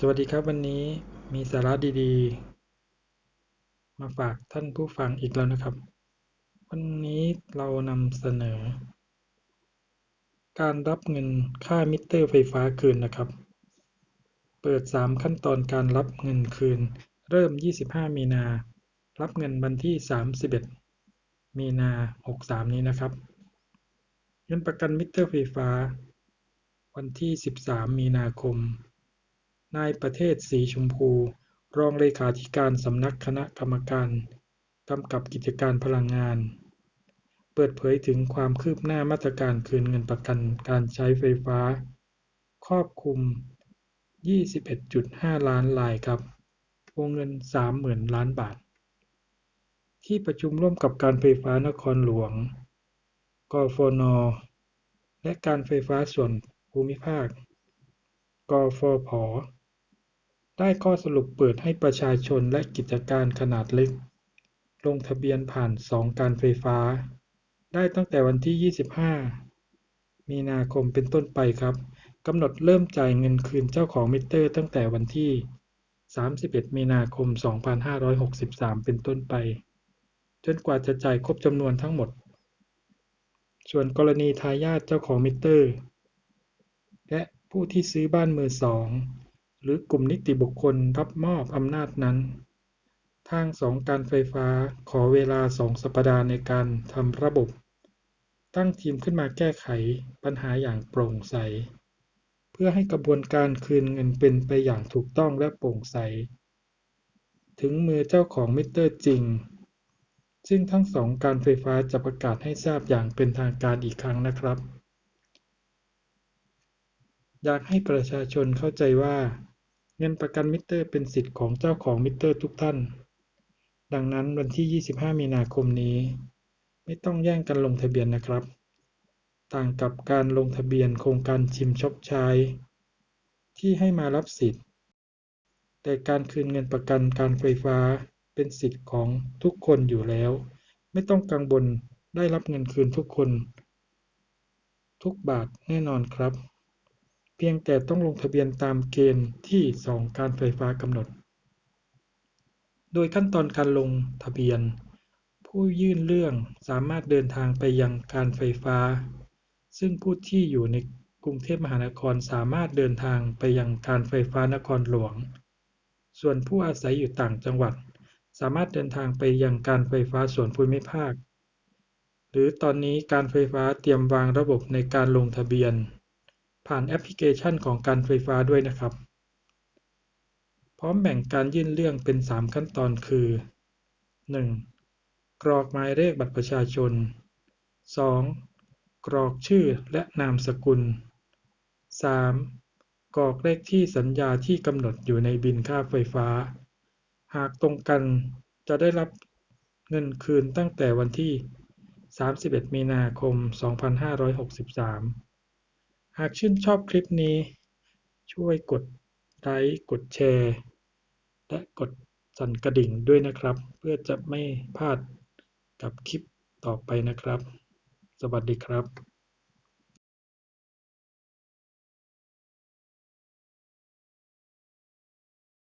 สวัสดีครับวันนี้มีสาระดีๆ มาฝากท่านผู้ฟังอีกแล้วนะครับ วันนี้เรานำเสนอ การรับเงินค่ามิเตอร์ไฟฟ้าคืนนะครับ เปิด 3 ขั้นตอนการรับเงินคืน เริ่ม 25 มีนา รับเงินวันที่ 31 มีนา 63 นี้นะครับ เงินประกันมิเตอร์ไฟฟ้า วันที่ 13 มีนาคม นายประเทศสีชมพู รองเลขาธิการสำนักคณะกรรมการกำกับกิจการพลังงาน เปิดเผยถึงความคืบหน้ามาตรการคืนเงินประกันการใช้ไฟฟ้า ครอบคลุม 21.5 ล้านรายครับวงเงิน 30,000 ล้านบาท ที่ประชุมร่วมกับการไฟฟ้านครหลวง กฟน และการไฟฟ้าส่วนภูมิภาค กฟผ ได้ข้อสรุปเปิดให้ประชาชนและกิจการขนาดเล็ก ลงทะเบียนผ่านสองการไฟฟ้า ได้ตั้งแต่วันที่ 25 มีนาคมเป็นต้นไปครับกำหนดเริ่มจ่ายเงินคืนเจ้าของมิเตอร์ ตั้งแต่วันที่ 31 มีนาคม 2563 เป็นต้นไป จนกว่าจะจ่ายครบจำนวนทั้งหมด ส่วนกรณีทายาทเจ้าของมิเตอร์ และผู้ที่ซื้อบ้านมือสอง หรือกลุ่มนิติบุคคลรับมอบอำนาจนั้น ทางสองการไฟฟ้าขอเวลาสองสัปดาห์ในการทำระบบ ตั้งทีมขึ้นมาแก้ไขปัญหาอย่างโปร่งใส เพื่อให้กระบวนการคืนเงินเป็นไปอย่างถูกต้องและโปร่งใส ถึงมือเจ้าของมิเตอร์จริง ซึ่งทั้งสองการไฟฟ้าจะประกาศให้ทราบอย่างเป็นทางการอีกครั้งนะครับ อยากให้ประชาชนเข้าใจว่า เงินประกันมิเตอร์เป็นสิทธิ์ของเจ้าของมิเตอร์ทุกท่าน ดังนั้นวันที่ 25 มีนาคมนี้ ไม่ต้องแย่งกันลงทะเบียนนะครับ ต่างกับการลงทะเบียนโครงการชิมช็อปใช้ ที่ให้มารับสิทธิ์ แต่การคืนเงินประกันการไฟฟ้าเป็นสิทธิ์ของทุกคนอยู่แล้ว ไม่ต้องกังวลได้รับเงินคืนทุกคน ทุกบาทแน่นอนครับ เพียงแต่ต้องลงทะเบียนตามเกณฑ์ที่สองการไฟฟ้ากำหนด โดยขั้นตอนการลงทะเบียน ผู้ยื่นเรื่องสามารถเดินทางไปยังการไฟฟ้า ซึ่งผู้ที่อยู่ในกรุงเทพมหานครสามารถเดินทางไปยังการไฟฟ้านครหลวง ส่วนผู้อาศัยอยู่ต่างจังหวัด สามารถเดินทางไปยังการไฟฟ้าส่วนภูมิภาค หรือตอนนี้การไฟฟ้าเตรียมวางระบบในการลงทะเบียน ผ่านแอปพลิเคชันของการไฟฟ้าด้วยนะครับ พร้อมแบ่งการยื่นเรื่องเป็น 3 ขั้นตอนคือ 1. กรอกหมายเลขบัตรประชาชน 2. กรอกชื่อและนามสกุล 3. กรอกเลขที่สัญญาที่กำหนดอยู่ในบินค่าไฟฟ้า หากตรงกันจะได้รับเงินคืนตั้งแต่วันที่ 31 มีนาคม 2563 หากชื่นชอบคลิปนี้ ช่วยกดไลค์กดแชร์ และกดสั่นกระดิ่งด้วยนะครับ เพื่อจะไม่พลาดกับคลิปต่อไปนะครับ สวัสดีครับ